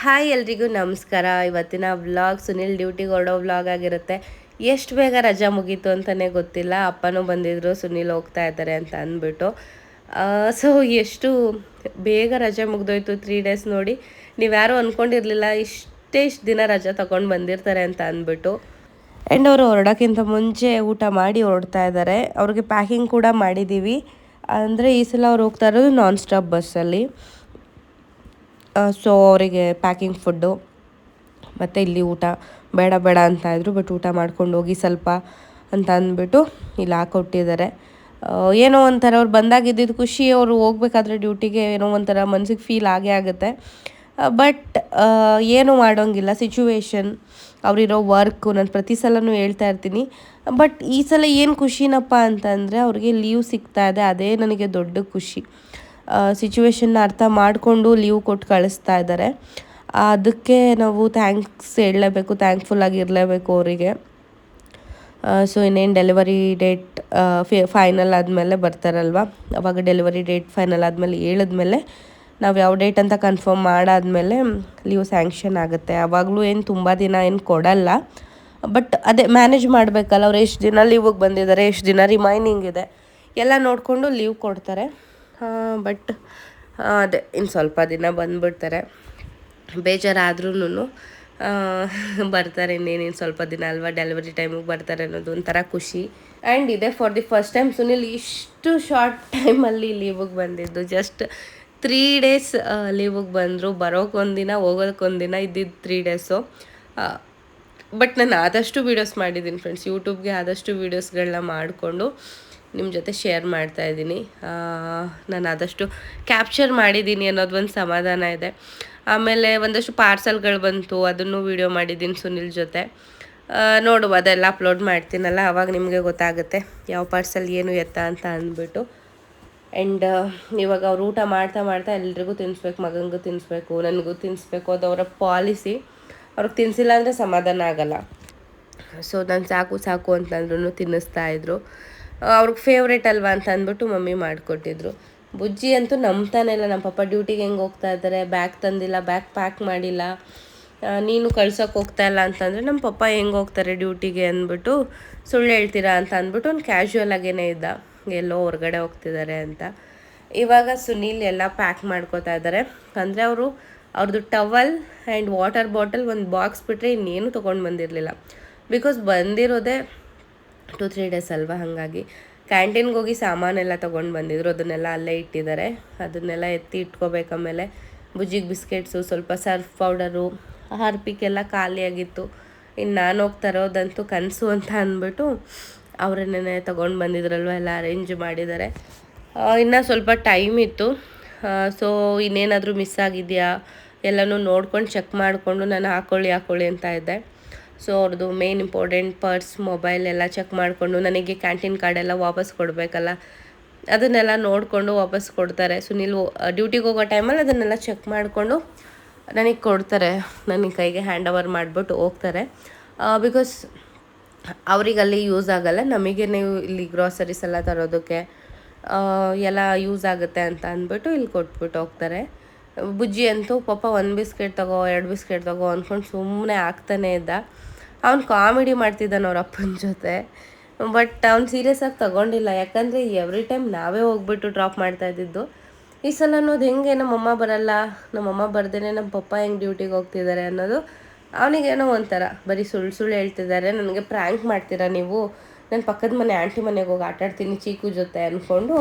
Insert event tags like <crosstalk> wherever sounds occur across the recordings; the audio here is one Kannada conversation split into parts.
ಹಾಯ್ ಎಲ್ರಿಗೂ ನಮಸ್ಕಾರ. ಇವತ್ತಿನ ವ್ಲಾಗ್ ಸುನಿಲ್ ಡ್ಯೂಟಿಗೆ ಹೊರಡೋ ವ್ಲಾಗ್ ಆಗಿರುತ್ತೆ. ಎಷ್ಟು ಬೇಗ ರಜಾ ಮುಗೀತು ಅಂತಲೇ ಗೊತ್ತಿಲ್ಲ. ಅಪ್ಪನೂ ಬಂದಿದ್ರು, ಸುನಿಲ್ ಹೋಗ್ತಾ ಇದ್ದಾರೆ ಅಂತ ಅಂದ್ಬಿಟ್ಟು. ಸೊ ಎಷ್ಟು ಬೇಗ ರಜೆ ಮುಗ್ದೋಯ್ತು ತ್ರೀ ಡೇಸ್ ನೋಡಿ. ನೀವ್ಯಾರೂ ಅಂದ್ಕೊಂಡಿರಲಿಲ್ಲ ಇಷ್ಟೇ ಇಷ್ಟು ದಿನ ರಜಾ ತೊಗೊಂಡು ಬಂದಿರ್ತಾರೆ ಅಂತ ಅಂದ್ಬಿಟ್ಟು. ಆ್ಯಂಡ್ ಅವರು ಹೊರಡೋಕ್ಕಿಂತ ಮುಂಚೆ ಊಟ ಮಾಡಿ ಹೊರಡ್ತಾ ಇದ್ದಾರೆ. ಅವ್ರಿಗೆ ಪ್ಯಾಕಿಂಗ್ ಕೂಡ ಮಾಡಿದ್ದೀವಿ. ಅಂದರೆ ಈ ಸಲ ಅವ್ರು ಹೋಗ್ತಾ ಇರೋದು ನಾನ್ ಸ್ಟಾಪ್ ಬಸ್ಸಲ್ಲಿ ಸೊ ಅವರಿಗೆ ಪ್ಯಾಕಿಂಗ್ ಫುಡ್ಡು ಮತ್ತು ಇಲ್ಲಿ ಊಟ. ಬೇಡ ಬೇಡ ಅಂತ ಇದ್ರು ಬಟ್ ಊಟ ಮಾಡ್ಕೊಂಡು ಹೋಗಿ ಸ್ವಲ್ಪ ಅಂತ ಅಂದ್ಬಿಟ್ಟು ಇಲ್ಲಿ ಹಾಕೊಟ್ಟಿದ್ದಾರೆ ಏನೋ ಒಂಥರ ಅವ್ರು ಬಂದಾಗಿದ್ದಿದ್ದು ಖುಷಿ, ಅವರು ಹೋಗ್ಬೇಕಾದ್ರೆ ಡ್ಯೂಟಿಗೆ ಏನೋ ಒಂಥರ ಮನ್ಸಿಗೆ ಫೀಲ್ ಆಗೇ ಆಗುತ್ತೆ. ಬಟ್ ಏನು ಮಾಡೋಂಗಿಲ್ಲ ಸಿಚುವೇಶನ್ ಅವರಿರೋ ವರ್ಕು ನಾನು ಪ್ರತಿ ಸಲನೂ ಹೇಳ್ತಾ ಇರ್ತೀನಿ. ಬಟ್ ಈ ಸಲ ಏನು ಖುಷಿನಪ್ಪ ಅಂತಂದರೆ ಅವ್ರಿಗೆ ಲೀವ್ ಸಿಗ್ತಾ ಇದೆ, ಅದೇ ನನಗೆ ದೊಡ್ಡ ಖುಷಿ. ಸಿಚುವೇಶನ್ನ ಅರ್ಥ ಮಾಡಿಕೊಂಡು ಲೀವ್ ಕೊಟ್ಟು ಕಳಿಸ್ತಾ ಇದ್ದಾರೆ. ಅದಕ್ಕೆ ನಾವು ಥ್ಯಾಂಕ್ಸ್ ಹೇಳಲೇಬೇಕು ಥ್ಯಾಂಕ್ಫುಲ್ ಆಗಿರಲೇಬೇಕು ಅವರಿಗೆ. ಸೊ ಇನ್ನೇನು ಡೆಲಿವರಿ ಡೇಟ್ ಫೈನಲ್ ಆದಮೇಲೆ ಬರ್ತಾರಲ್ವ? ಅವಾಗ ಡೆಲಿವರಿ ಡೇಟ್ ಫೈನಲ್ ಆದಮೇಲೆ ಹೇಳಿದ್ಮೇಲೆ ನಾವು ಯಾವ ಡೇಟ್ ಅಂತ ಕನ್ಫರ್ಮ್ ಮಾಡಾದಮೇಲೆ ಲೀವ್ ಸ್ಯಾಂಕ್ಷನ್ ಆಗುತ್ತೆ. ಆವಾಗಲೂ ಏನು ತುಂಬ ದಿನ ಏನು ಕೊಡಲ್ಲ. ಬಟ್ ಅದೇ ಮ್ಯಾನೇಜ್ ಮಾಡಬೇಕಲ್ಲ, ಅವ್ರು ಎಷ್ಟು ದಿನ ಲೀವಿಗೆ ಬಂದಿದ್ದಾರೆ, ಎಷ್ಟು ದಿನ ರಿಮೈನಿಂಗ್ ಇದೆ, ಎಲ್ಲ ನೋಡಿಕೊಂಡು ಲೀವ್ ಕೊಡ್ತಾರೆ. ಬಟ್ ಅದೇ, ಇನ್ನು ಸ್ವಲ್ಪ ದಿನ ಬಂದುಬಿಡ್ತಾರೆ. ಬೇಜಾರಾದ್ರೂ ಬರ್ತಾರೆ ಇನ್ನೇನೇನು ಸ್ವಲ್ಪ ದಿನ ಅಲ್ವಾ ಡೆಲಿವರಿ ಟೈಮಿಗೆ ಬರ್ತಾರೆ ಅನ್ನೋದು ಒಂಥರ ಖುಷಿ. ಆ್ಯಂಡ್ ಇದೆ for the first time Sunil ಇಷ್ಟು ಶಾರ್ಟ್ ಟೈಮಲ್ಲಿ ಲೀವಿಗೆ ಬಂದಿದ್ದು. ಜಸ್ಟ್ ತ್ರೀ ಡೇಸ್ ಲೀವಿಗೆ ಬಂದರು. ಬರೋಕ್ಕೊಂದಿನ ಹೋಗೋದಕ್ಕೊಂದಿನ ಇದ್ದಿದ್ದು ತ್ರೀ ಡೇಸು ಬಟ್ ನಾನು ಆದಷ್ಟು ವೀಡಿಯೋಸ್ ಮಾಡಿದ್ದೀನಿ ಫ್ರೆಂಡ್ಸ್ ಯೂಟ್ಯೂಬ್ಗೆ ಆದಷ್ಟು ವೀಡಿಯೋಸ್ಗಳನ್ನ ಮಾಡಿಕೊಂಡು ನಿಮ್ಮ ಜೊತೆ ಶೇರ್ ಮಾಡ್ತಾ ಇದ್ದೀನಿ. ನಾನು ಆದಷ್ಟು ಕ್ಯಾಪ್ಚರ್ ಮಾಡಿದ್ದೀನಿ ಅನ್ನೋದು ಒಂದು ಸಮಾಧಾನ ಇದೆ. ಆಮೇಲೆ ಒಂದಷ್ಟು ಪಾರ್ಸಲ್ಗಳು ಬಂತು, ಅದನ್ನು ವೀಡಿಯೋ ಮಾಡಿದ್ದೀನಿ ಸುನಿಲ್ ಜೊತೆ. ನೋಡುವ ಅದೆಲ್ಲ ಅಪ್ಲೋಡ್ ಮಾಡ್ತೀನಲ್ಲ ಆವಾಗ ನಿಮಗೆ ಗೊತ್ತಾಗುತ್ತೆ ಯಾವ ಪಾರ್ಸಲ್ ಏನು ಎತ್ತ ಅಂತ ಅಂದ್ಬಿಟ್ಟು. ಆ್ಯಂಡ್ ಇವಾಗ ಅವ್ರು ಊಟ ಮಾಡ್ತಾ ಮಾಡ್ತಾ ಎಲ್ರಿಗೂ ತಿನ್ನಿಸ್ಬೇಕು ಮಗನಿಗೂ ತಿನ್ನಿಸ್ಬೇಕು ನನಗೂ ತಿನ್ನಿಸ್ಬೇಕು ಅದು ಅವರ ಪಾಲಿಸಿ ಅವ್ರಿಗೆ ತಿನ್ನಿಸಿಲ್ಲ ಅಂದರೆ ಸಮಾಧಾನ ಆಗಲ್ಲ. ಸೊ ನಾನು ಸಾಕು ಸಾಕು ಅಂತಂದ್ರೂ ತಿನ್ನಿಸ್ತಾ ಇದ್ರು. ಅವ್ರಿಗೆ ಫೇವ್ರೇಟ್ ಅಲ್ವಾ ಅಂತ ಅಂದ್ಬಿಟ್ಟು ಮಮ್ಮಿ ಮಾಡಿಕೊಟ್ಟಿದ್ರು. ಬುಜ್ಜಿ ಅಂತೂ ನಂಬ್ತಾನೆ ಇಲ್ಲ. ನಮ್ಮ ಪಪ್ಪ ಡ್ಯೂಟಿಗೆ ಹೆಂಗೆ ಹೋಗ್ತಾ ಇದ್ದಾರೆ ಬ್ಯಾಗ್ ತಂದಿಲ್ಲ ಬ್ಯಾಗ್ ಪ್ಯಾಕ್ ಮಾಡಿಲ್ಲ. ನೀನು ಕಳ್ಸೋಕೆ ಹೋಗ್ತಾ ಇಲ್ಲ ಅಂತಂದರೆ ನಮ್ಮ ಪಪ್ಪ ಹೆಂಗೆ ಹೋಗ್ತಾರೆ ಡ್ಯೂಟಿಗೆ ಅಂದ್ಬಿಟ್ಟು ಸುಳ್ಳು ಹೇಳ್ತೀರಾ ಅಂತ ಅಂದ್ಬಿಟ್ಟು ಒಂದು ಕ್ಯಾಶುವಲ್ ಆಗೇನೆ ಇದ್ದ. ಎಲ್ಲೋ ಹೊರಗಡೆ ಹೋಗ್ತಿದ್ದಾರೆ ಅಂತ. ಇವಾಗ ಸುನೀಲ್ ಎಲ್ಲ ಪ್ಯಾಕ್ ಮಾಡ್ಕೋತಾ ಇದ್ದಾರೆ ಅಂದರೆ ಅವರು ಅವ್ರದ್ದು ಟವಲ್ ಆ್ಯಂಡ್ ವಾಟರ್ ಬಾಟಲ್ ಒಂದು ಬಾಕ್ಸ್ ಬಿಟ್ಟರೆ ಇನ್ನೇನು ತೊಗೊಂಡು ಬಂದಿರಲಿಲ್ಲ. ಬಿಕಾಸ್ ಬಂದಿರೋದೇ ಟು ತ್ರೀ ಡೇಸ್ ಅಲ್ವಾ? ಹಾಗಾಗಿ ಕ್ಯಾಂಟೀನ್ಗೆ ಹೋಗಿ ಸಾಮಾನೆಲ್ಲ ತೊಗೊಂಡು ಬಂದಿದ್ರು. ಅದನ್ನೆಲ್ಲ ಅಲ್ಲೇ ಇಟ್ಟಿದ್ದಾರೆ. ಅದನ್ನೆಲ್ಲ ಎತ್ತಿ ಇಟ್ಕೋಬೇಕು. ಆಮೇಲೆ ಬುಜ್ಜಿಗೆ ಬಿಸ್ಕೆಟ್ಸು, ಸ್ವಲ್ಪ ಸರ್ಫ್ ಪೌಡರು ಹಾರ್ಪಿಕ್ಕೆಲ್ಲ ಖಾಲಿಯಾಗಿತ್ತು. ಇನ್ನು ನಾನು ಹೋಗ್ತಾ ಇರೋದಂತೂ ಕನಸು ಅಂತ ಅಂದ್ಬಿಟ್ಟು ಅವರನ್ನೇ ತೊಗೊಂಡು ಬಂದಿದ್ರಲ್ವ? ಎಲ್ಲ ಅರೇಂಜ್ ಮಾಡಿದ್ದಾರೆ. ಇನ್ನೂ ಸ್ವಲ್ಪ ಟೈಮ್ ಇತ್ತು. ಸೊ ಇನ್ನೇನಾದರೂ ಮಿಸ್ ಆಗಿದೆಯಾ? ಎಲ್ಲನೂ ನೋಡ್ಕೊಂಡು ಚೆಕ್ ಮಾಡಿಕೊಂಡು ನಾನು ಹಾಕ್ಕೊಳ್ಳಿ ಹಾಕ್ಕೊಳ್ಳಿ ಅಂತ ಇದ್ದೆ. ಸೊ ಅವ್ರದ್ದು ಮೇನ್ ಇಂಪಾರ್ಟೆಂಟ್ ಪರ್ಸ್ ಮೊಬೈಲ್ ಎಲ್ಲ ಚೆಕ್ ಮಾಡಿಕೊಂಡು ನನಗೆ ಕ್ಯಾಂಟೀನ್ ಕಾರ್ಡೆಲ್ಲ ವಾಪಸ್ ಕೊಡಬೇಕಲ್ಲ? ಅದನ್ನೆಲ್ಲ ನೋಡಿಕೊಂಡು ವಾಪಸ್ ಕೊಡ್ತಾರೆ. ಸುನಿಲ್ ಡ್ಯೂಟಿಗೆ ಹೋಗೋ ಟೈಮಲ್ಲಿ ಅದನ್ನೆಲ್ಲ ಚೆಕ್ ಮಾಡಿಕೊಂಡು ನನಗೆ ಕೊಡ್ತಾರೆ. ನನಗೆ ಕೈಗೆ ಹ್ಯಾಂಡ್ ಓವರ್ ಮಾಡಿಬಿಟ್ಟು ಹೋಗ್ತಾರೆ. ಬಿಕಾಸ್ ಅವ್ರಿಗೆ ಅಲ್ಲಿ ಯೂಸ್ ಆಗಲ್ಲ. ನಮಗೆ ನೀವು ಇಲ್ಲಿ ಗ್ರಾಸರೀಸ್ ಎಲ್ಲ ತರೋದಕ್ಕೆ ಎಲ್ಲ ಯೂಸ್ ಆಗುತ್ತೆ ಅಂತ ಅಂದ್ಬಿಟ್ಟು ಇಲ್ಲಿ ಕೊಟ್ಬಿಟ್ಟು ಹೋಗ್ತಾರೆ. ಬುಜ್ಜಿ ಅಂತೂ ಪಾಪ ಒಂದು ಬಿಸ್ಕೆಟ್ ತಗೋ, ಎರಡು ಬಿಸ್ಕೆಟ್ ತಗೋ ಅಂದ್ಕೊಂಡು ಸುಮ್ಮನೆ ಆಗ್ತಾನೆ ಇದ್ದ. ಅವ್ನು ಕಾಮಿಡಿ ಮಾಡ್ತಿದ್ದಾನೆ ಅವ್ರ ಅಪ್ಪನ ಜೊತೆ. ಬಟ್ ಅವ್ನು ಸೀರಿಯಸ್ ಆಗಿ ತಗೊಂಡಿಲ್ಲ. ಯಾಕಂದರೆ ಎವ್ರಿ ಟೈಮ್ ನಾವೇ ಹೋಗ್ಬಿಟ್ಟು ಡ್ರಾಪ್ ಮಾಡ್ತಾ ಇದ್ದಿದ್ದು, ಈ ಸಲ ಅನ್ನೋದು ಹೆಂಗೆ ನಮ್ಮಮ್ಮ ಬರಲ್ಲ ನಮ್ಮಮ್ಮ ಬರ್ದೇನೆ ನಮ್ಮ ಪಪ್ಪ ಹೆಂಗೆ ಡ್ಯೂಟಿಗೆ ಹೋಗ್ತಿದ್ದಾರೆ ಅನ್ನೋದು ಅವನಿಗೇನೋ ಒಂಥರ ಬರೀ ಸುಳ್ಳು ಸುಳ್ಳು ಹೇಳ್ತಿದ್ದಾರೆ ನನಗೆ ಪ್ರ್ಯಾಂಕ್ ಮಾಡ್ತೀರಾ ನೀವು? ನನ್ನ ಪಕ್ಕದ ಮನೆ ಆಂಟಿ ಮನೆಗೆ ಹೋಗಿ ಆಟಾಡ್ತೀನಿ ಚೀಕು ಜೊತೆ ಅಂದ್ಕೊಂಡು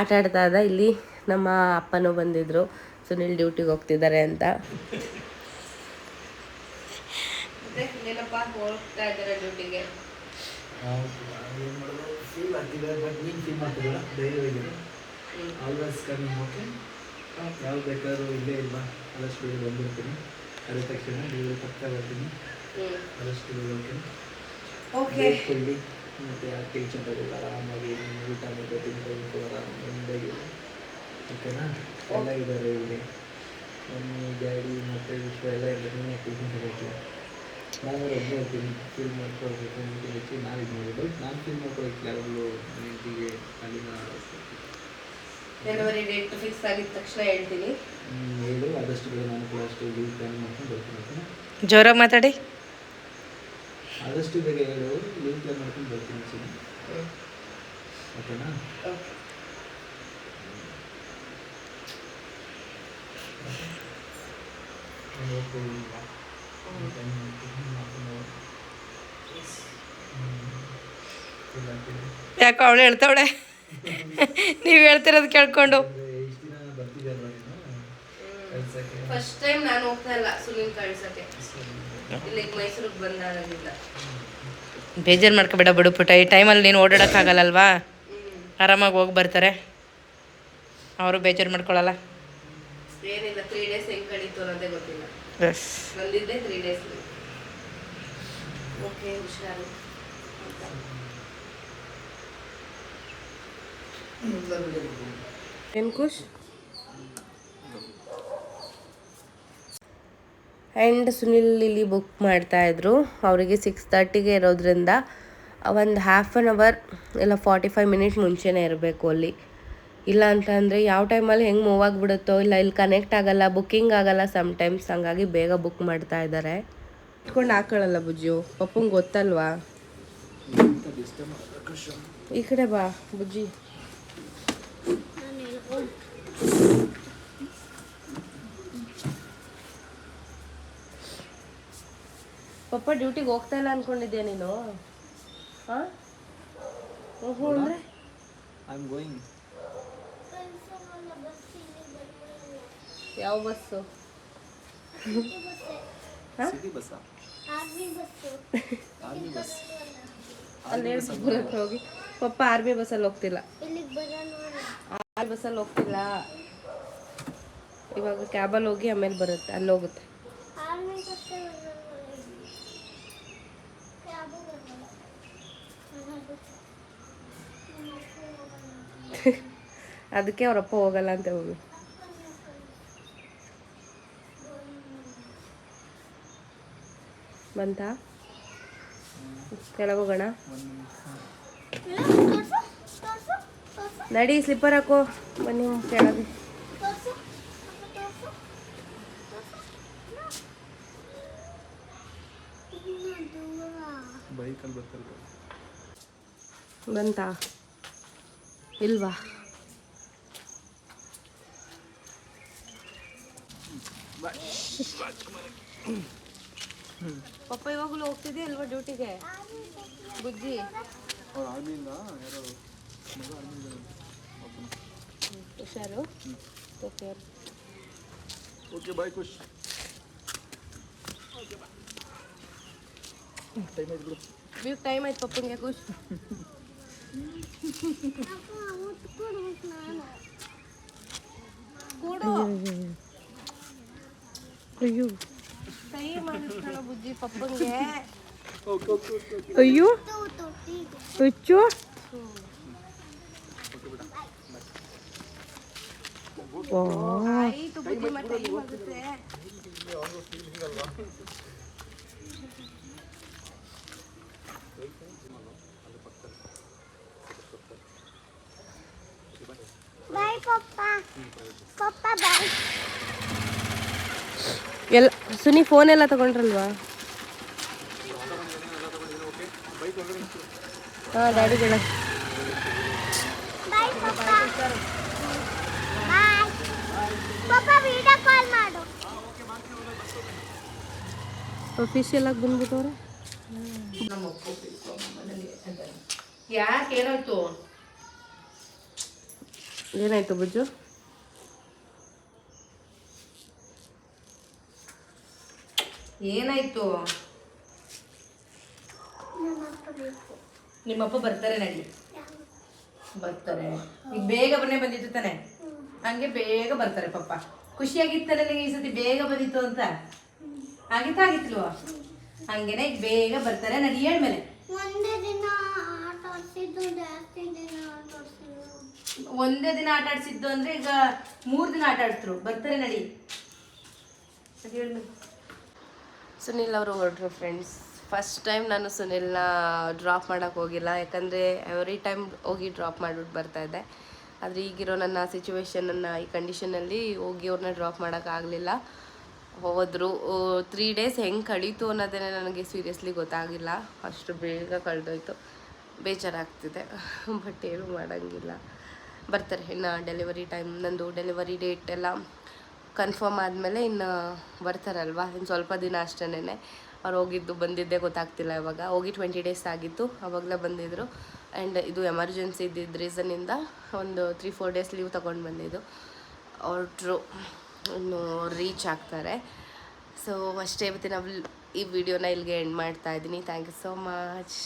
ಆಟ ಆಡ್ತಾ ಇದ್ದ. ಇಲ್ಲಿ ನಮ್ಮ ಅಪ್ಪನೂ ಬಂದಿದ್ದರು ಸುನಿಲ್ ಡ್ಯೂಟಿಗೆ ಹೋಗ್ತಿದ್ದಾರೆ ಅಂತ. ಹೋಗ್ತಾ ಇದ್ದಾರೆ ಡ್ಯೂಟಿಗೆ ಏನು ಮಾಡೋದು ಫೀಲ್ ಆಗ್ತಿದೆ ಬಟ್ ನೀನು ಫೀಲ್ ಮಾಡ್ತಿಲ್ಲ ಧೈರ್ಯವಾಗಿರು ಆಲ್ವೇಸ್ ಕಮಿಂಗ್ ಓಕೆ ಯಾವ್ದು ಬೇಕಾದ್ರೂ ಇಲ್ಲೇ ಇಲ್ವಾ ಆದಷ್ಟು ಬೇಗ ಬಂದಿರ್ತೀನಿ ಅದೇ ತಕ್ಷಣ ನೀವು ಪಕ್ಕ ಬರ್ತೀನಿ ಆದಷ್ಟು ಬೇಗ ಓಕೆ ಮತ್ತು ಆ ಟೆನ್ಷನ್ ತಗೊಳ್ಳಿ ಆರಾಮಾಗಿ ಊಟ ಮಾಡಿ ಓಕೆನಾ ಎಲ್ಲ ಇದ್ದಾರೆ ಇಲ್ಲಿ. ಮಮ್ಮಿ ಡ್ಯಾಡಿ ಮತ್ತೆ ವಿಶ್ವ ಎಲ್ಲ ಇದ್ದಾರೆ. ನೀನು ಟೆನ್ಷನ್ ತಗೋತೀವಿ ನಾನು ಒಬ್ಬನೇ ಇರ್ತೀನಿ ಫೀಲ್ ಮಾಡ್ಕೊಳ್ಬೇಕು ಅಂತ ಹೆಚ್ಚು ನಾನು ಇದು ಮಾಡಿದ್ದು ನಾನು ಫೀಲ್ ಮಾಡ್ಕೊಳಕ್ಕೆ ಯಾವಾಗಲೂ ನನ್ನ ಅಲ್ಲಿ ಅಲ್ಲಿನ ಡೆಲಿವರಿ ಡೇಟ್ ಫಿಕ್ಸ್ ಆಗಿದ ತಕ್ಷಣ ಹೇಳ್ತೀನಿ. ಹೇಳು ಆದಷ್ಟು ಬೇಗ ನಾನು ಕೂಡ ಅಷ್ಟು ಲೀವ್ ಪ್ಲ್ಯಾನ್ ಮಾಡ್ಕೊಂಡು ಬರ್ತೀನಿ ಓಕೆನಾ ಜೋರಾಗಿ ಮಾತಾಡಿ. ಆದಷ್ಟು ಬೇಗ ಹೇಳು ಲೀವ್ ಪ್ಲ್ಯಾನ್ ಮಾಡ್ಕೊಂಡು ಬರ್ತೀನಿ ಸುಮ್ಮನೆ ಓಕೆನಾ ಯಾಕೋ ಅವಳು ಹೇಳ್ತಾವಳೆ? ನೀವು ಹೇಳ್ತಿರೋದು ಕೇಳ್ಕೊಂಡು. ಫಸ್ಟ್ ಟೈಮ್ ನಾನು ಹೋಗ್ತಾ ಇಲ್ಲ ಸುನಿಲ್ ಕಳ್ಸಕ್ಕೆ ಇಲ್ಲಿಗೆ ಮೈಸೂರಿಗೆ ಬಂದಾಗಿಲ್ಲ ಬೇಜಾರು ಮಾಡ್ಕೊಬೇಡ ಬಿಡು ಪುಟ್ಟ. ಈ ಟೈಮಲ್ಲಿ ನೀನು ಓಡಾಡೋಕ್ಕಾಗಲ್ಲಲ್ವಾ? ಆರಾಮಾಗಿ ಹೋಗಿ ಬರ್ತಾರೆ. ಅವರು ಬೇಜಾರು ಮಾಡ್ಕೊಳ್ಳಲ್ಲ ಏನಿಲ್ಲ ತ್ರೀ ಡೇಸ್ ಹೆಂಗೆ ಕಳೀತು ಅನ್ನೋದೇ ಗೊತ್ತಿಲ್ಲ. ಬಂದಿದ್ದೆ ತ್ರೀ ಡೇಸ್ ಓಕೆ ಹುಷಾರು. ಏನು ಆ್ಯಂಡ್ ಸುನಿಲ್ ಇಲ್ಲಿ ಬುಕ್ ಮಾಡ್ತಾಯಿದ್ರು ಅವರಿಗೆ ಸಿಕ್ಸ್ ತರ್ಟಿಗೆ ಇರೋದ್ರಿಂದ ಒಂದು ಹಾಫ್ ಆನ್ ಅವರ್ ಇಲ್ಲ ಫಾರ್ಟಿ ಫೈವ್ ಮಿನಿಟ್ ಮುಂಚೆನೇ ಇರಬೇಕು ಅಲ್ಲಿ. ಇಲ್ಲ ಅಂತಂದರೆ ಯಾವ ಟೈಮಲ್ಲಿ ಹೆಂಗೆ ಮೂವ್ ಆಗಿಬಿಡುತ್ತೋ ಇಲ್ಲ ಇಲ್ಲಿ ಕನೆಕ್ಟ್ ಆಗೋಲ್ಲ ಬುಕ್ಕಿಂಗ್ ಆಗಲ್ಲ ಸಮ್ಟೈಮ್ಸ್ ಹಂಗಾಗಿ ಬೇಗ ಬುಕ್ ಮಾಡ್ತಾ ಇದ್ದಾರೆ ಇಟ್ಕೊಂಡು ಹಾಕೊಳ್ಳಲ್ಲ ಬುಜ್ಜು ಪಪ್ಪಂಗೆ ಗೊತ್ತಲ್ವಾ? ಈ ಕಡೆ ಬಾ ಬುಜ್ಜಿ. ಪಪ್ಪ ಡ್ಯೂಟಿಗೆ ಹೋಗ್ತಾ ಇಲ್ಲ ಅನ್ಕೊಂಡಿದ್ಯಾ ನೀನು? ಹಾಂ? ಹ್ಞೂ ಅಂದರೆ? ಐ ಆಮ್ ಗೋಯಿಂಗ್ ಯಾವ ಬಸ್ಸು? ಸಿಟಿ ಬಸ್ಸಾ ಆರ್ಮಿ ಬಸ್ ಅಲ್ಲಿ ಬರುತ್ತೆ ಹೋಗಿ. ಪಪ್ಪ ಆರ್ಮಿ ಬಸ್ಸಲ್ಲಿ ಹೋಗ್ತಿಲ್ಲ. ಆರ್ಮಿ ಬಸ್ಸಲ್ಲಿ ಹೋಗ್ತಿಲ್ಲ. ಇವಾಗ ಕ್ಯಾಬಲ್ಲಿ ಹೋಗಿ ಆಮೇಲೆ ಬರುತ್ತೆ ಅಲ್ಲಿ ಹೋಗುತ್ತೆ. <laughs> ಅದಕ್ಕೆ ಅವರಪ್ಪ ಹೋಗಲ್ಲ ಅಂತ ಹೋಗಿ ಬಂತ? ಕೆಳಗೆ ಹೋಗೋಣ. ನಡಿ ಸ್ಲಿಪ್ಪರ್ ಹಾಕೋ. ಬನ್ನಿ ಕೆಳಗೆ. ಬೈಕಲ್ಲಿ ಬರ್ತಾರೆ. ಬಂತಾ ಇಲ್ವಾ ಪಪ್ಪ ಇವಾಗಲೂ ಹೋಗ್ತಿದ್ದೆ ಅಲ್ವಾ ಡ್ಯೂಟಿಗೆ ಬುಜ್ಜಿ ಅವ್ರು ಆರ್ಮಿಯಿಂದ ಯಾರೋ ಮಗ ಆರ್ಮಿಯಿಂದ ಹುಷಾರು ಓಕೆ ಓಕೆ ಬಾಯ್ ಖುಷ್ ಟೈಮ್ ಆಯ್ತು ಬಿಡು ವ್ಯೂ ಟೈಮ್ ಆಯ್ತು ಪಪ್ಪಂಗೆ ಖುಷ್ ಕೊಡು ಅಯ್ಯೋ. ಕೈ ಮಾಡಿಸ್ಕೊಳ್ಳೋ ಬುಜ್ಜಿ ಪಪ್ಪಂಗೆ. ಓಕೆ ಓಕೆ ಓಕೆ ಓಕೆ ಅಯ್ಯೋ. ಹುಚ್ಚು. ಆಯ್ತು ಬುಜ್ಜಿ ಮತ್ತೆ ಟೈಮ್ ಆಗುತ್ತೆ ಬಾಯ್ ಪಪ್ಪ ಪಪ್ಪ ಬಾಯ್ ಎಲ್ಲ ಸುನಿ ಫೋನ್ ಎಲ್ಲ ತಗೊಂಡ್ರಲ್ವಾ? ಹಾಂ ಡ್ಯಾಡಿ ಬೇಡ. ಅಫಿಷಿಯಲ್ ಆಗಿ ಬಂದ್ಬಿಟ್ಟವ್ರೆ? ಯಾಕೆ ಏನಾಯ್ತು ಏನಾಯ್ತು ಬುಜ್ಜು? ಏನಾಯ್ತು? ನಿಮ್ಮಪ್ಪ ಬರ್ತಾರೆ ನಡಿ. ಬರ್ತಾರೆ. ಈಗ ಬೇಗ ಬನ್ನೇ ಬಂದಿತ್ತು ತಾನೆ? ಹಂಗೆ ಬೇಗ ಬರ್ತಾರೆ ಪಪ್ಪ ಖುಷಿಯಾಗಿತ್ತಲ್ಲ ನಿಮಗೆ ಈ ಸತಿ ಬೇಗ ಬಂದಿತ್ತು ಅಂತ? ಆಗಿತ್ತು ಆಗಿತ್ಲ್ವಾ? ಹಂಗೇನೆ ಈಗ ಬೇಗ ಬರ್ತಾರೆ. ನಡಿ ಹೇಳ್ಮೇಲೆ ಒಂದೇ ದಿನ ಆಟ ಆಡ್ಸಿದ್ದು ಅಂದ್ರೆ ಈಗ ಮೂರ್ ದಿನ ಆಟ ಆಡ್ಸ್ರು. ಬರ್ತಾರೆ ನಡಿ. ಹೇಳ್ಮೇಲೆ ಸುನಿಲ್ ಅವರು ಹೊರಟ್ರು ಫ್ರೆಂಡ್ಸ್ ಫಸ್ಟ್ ಟೈಮ್ ನಾನು ಸುನಿಲ್ನ ಡ್ರಾಪ್ ಮಾಡೋಕ್ಕೆ ಹೋಗಿಲ್ಲ. ಯಾಕಂದರೆ ಎವ್ರಿ ಟೈಮ್ ಹೋಗಿ ಡ್ರಾಪ್ ಮಾಡಿಬಿಟ್ಟು ಬರ್ತಾ ಇದ್ದೆ. ಆದರೆ ಈಗಿರೋ ನನ್ನ ಸಿಚುವೇಶನನ್ನು ಈ ಕಂಡೀಷನಲ್ಲಿ ಹೋಗಿ ಅವ್ರನ್ನ ಡ್ರಾಪ್ ಮಾಡೋಕ್ಕಾಗಲಿಲ್ಲ ಹೋದರು ತ್ರೀ ಡೇಸ್ ಹೆಂಗೆ ಕಳೀತು ಅನ್ನೋದೇ ನನಗೆ ಸೀರಿಯಸ್ಲಿ ಗೊತ್ತಾಗಿಲ್ಲ. ಅಷ್ಟು ಬೇಗ ಕಳೆದೋಯ್ತು. ಬೇಜಾರಾಗ್ತಿದೆ. <laughs> ಬಟ್ ಏನು ಮಾಡೋಂಗಿಲ್ಲ. ಬರ್ತಾರೆ, ಇನ್ನು ಡೆಲಿವರಿ ಟೈಮ್ ನಂದು ಡೆಲಿವರಿ ಡೇಟ್ ಎಲ್ಲ ಕನ್ಫರ್ಮ್ ಆದಮೇಲೆ ಇನ್ನು ಬರ್ತಾರಲ್ವಾ? ಇನ್ನು ಸ್ವಲ್ಪ ದಿನ ಅಷ್ಟೇನೆ ಅವ್ರು ಹೋಗಿದ್ದು, ಬಂದಿದ್ದೇ ಗೊತ್ತಾಗ್ತಿಲ್ಲ ಇವಾಗ. ಹೋಗಿ ಟ್ವೆಂಟಿ ಡೇಸ್ ಆಗಿತ್ತು, ಅವಾಗಲೇ ಬಂದಿದ್ದರು ಆ್ಯಂಡ್ ಇದು ಎಮರ್ಜೆನ್ಸಿ ಇದ್ದಿದ್ದ ರೀಸನಿಂದ ಒಂದು ತ್ರೀ ಫೋರ್ ಡೇಸ್ ಲೀವ್ ತೊಗೊಂಡು ಬಂದಿದ್ದು. ಅವ್ರು ಇನ್ನು ರೀಚ್ ಆಗ್ತಾರೆ. ಸೊ ಅಷ್ಟೇ ಇವತ್ತಿನ ಈ ವಿಡಿಯೋನ ಇಲ್ಲಿಗೆ ಎಂಡ್ ಮಾಡ್ತಾ ಇದ್ದೀನಿ. Thank you so much